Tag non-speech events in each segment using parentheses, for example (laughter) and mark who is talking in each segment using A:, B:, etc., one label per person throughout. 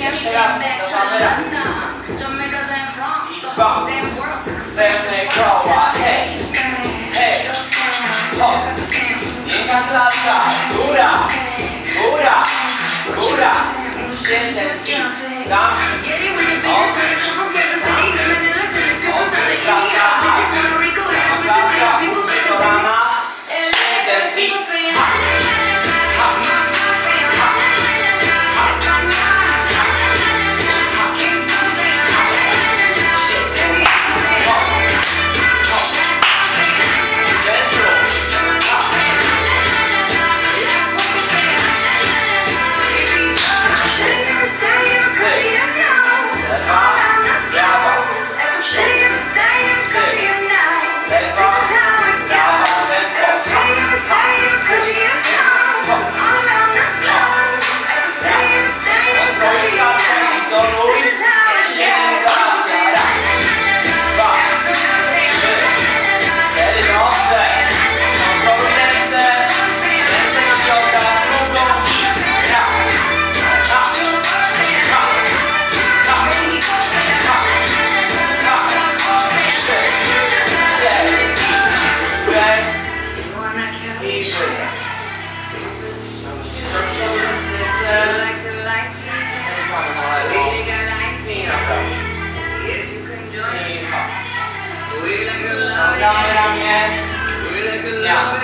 A: Jeszcze raz dawamy raz Dwa Zemny koła Hej Hej Ho Niech Atlanta Góra Góra Góra Siedem i Tam Oczy Oczy Damy ramię. Zmiana.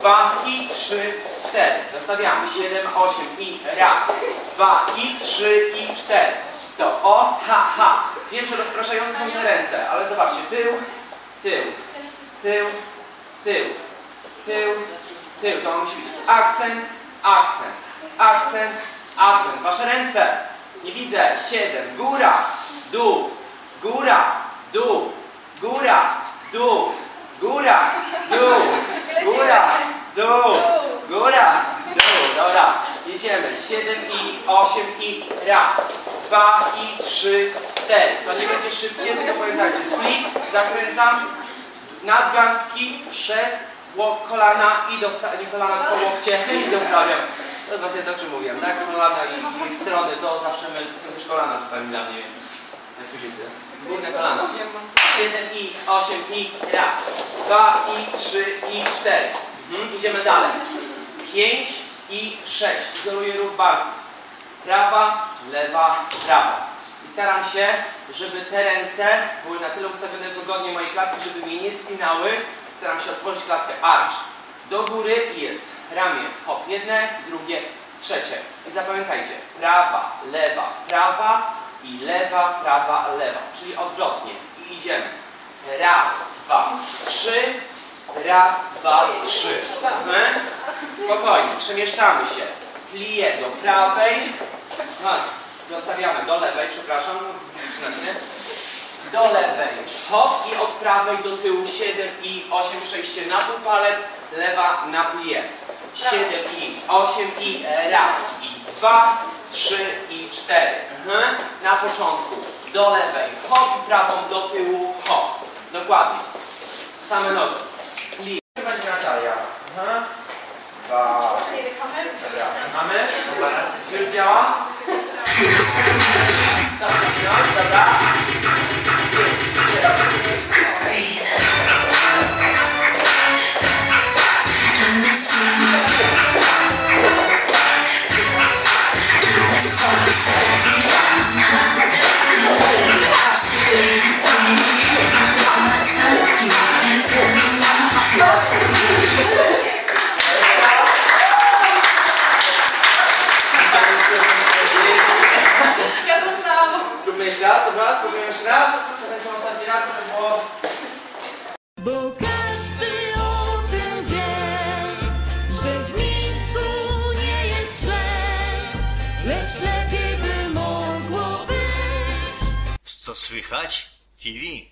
A: Dwa i trzy, cztery. Zostawiamy. Siedem, osiem i raz, dwa i trzy i cztery. To o, ha, ha. Wiem, że rozpraszające są te ręce, ale zobaczcie. Tył, tył, tył, tył, tył, tył. To musi być akcent, akcent, akcent, akcent. Wasze ręce. Nie widzę. Siedem. Góra. Dół góra, dół, góra, dół, góra, dół, (laughs) góra, dół, góra, dół. Dobra. Jedziemy. Siedem i osiem i raz, dwa i trzy, cztery. To nie będzie szybkie, tylko pamiętajcie. Flip, zakręcam, nadgarstki przez łok, kolana i nie kolana, tylko łokcie (laughs) i dostawiam. To jest właśnie to, o czym mówiłem, tak? Kolana i, i strony, to zawsze my, to są też kolana czasami dla mnie, więc widzicie. Górne kolana. 7 i 8 i raz, dwa i trzy i cztery. Mhm. Idziemy dalej. 5 i 6. Izoluję ruch barków. Prawa, lewa, prawa. I staram się, żeby te ręce były na tyle ustawione wygodnie mojej klatki, żeby mnie nie spinały. Staram się otworzyć klatkę arch. Do góry jest ramię. Hop, jedne, drugie, trzecie. I zapamiętajcie, prawa, lewa, prawa i lewa, prawa, lewa. Czyli odwrotnie. I idziemy. Raz, dwa, trzy. Raz, dwa, trzy. Mhm. Spokojnie, przemieszczamy się. Plié do prawej. Chodź, dostawiamy do lewej, przepraszam. Do lewej. Hop i od prawej do tyłu 7 i 8 przejście na pół palec, lewa na plié. 7 i 8 i raz i 2, 3 i 4. Mhm. Na początku do lewej. Hop i prawą do tyłu. Hop. Dokładnie. Same nogi. Plié. Będzie Natalia. Mhm. Dwa. Dobra, mamy? Już działa? Co? Dobra.
B: Co słychać? TV.